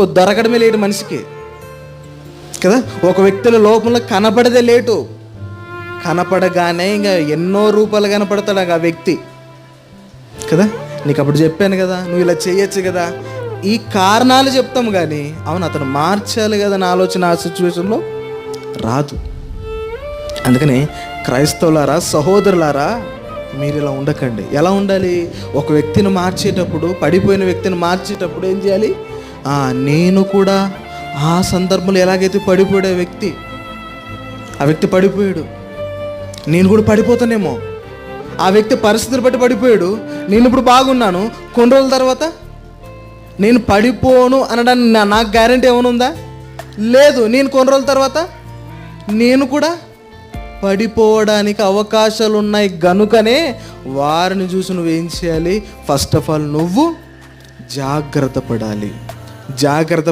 తప్పు దొరకడమే లేటు మనిషికి. కదా? ఒక వ్యక్తిలో లోపంలో కనపడదే లేటు. కనపడగానే ఇంకా ఎన్నో రూపాలు కనపడతాడు ఆ వ్యక్తి. కదా? నీకు అప్పుడు చెప్పాను కదా నువ్వు ఇలా చేయొచ్చు కదా. ఈ కారణాలు చెప్తాం కానీ అవును అతను మార్చాలి కదా నా ఆలోచన ఆ సిచ్యువేషన్లో రాదు. అందుకని క్రైస్తవులారా సహోదరులారా మీరు ఇలా ఉండకండి. ఎలా ఉండాలి? ఒక వ్యక్తిని మార్చేటప్పుడు పడిపోయిన వ్యక్తిని మార్చేటప్పుడు ఏం చేయాలి? నేను కూడా ఆ సందర్భంలో ఎలాగైతే పడిపోయాడు వ్యక్తి ఆ వ్యక్తి పడిపోయాడు. నేను కూడా పడిపోతానేమో. ఆ వ్యక్తి పరిస్థితులు బట్టి పడిపోయాడు. నేను ఇప్పుడు బాగున్నాను. కొన్ని రోజుల తర్వాత నేను పడిపోను అనడానికి నా- నాకు గ్యారంటీ ఏమైనా ఉందా? లేదు. నేను కొన్ని రోజుల తర్వాత నేను కూడా పడిపోవడానికి అవకాశాలు ఉన్నాయి. గనుకనే వారిని చూసి నువ్వేం చేయాలి? ఫస్ట్ ఆఫ్ ఆల్ నువ్వు జాగ్రత్త పడాలి. జాగ్రత్త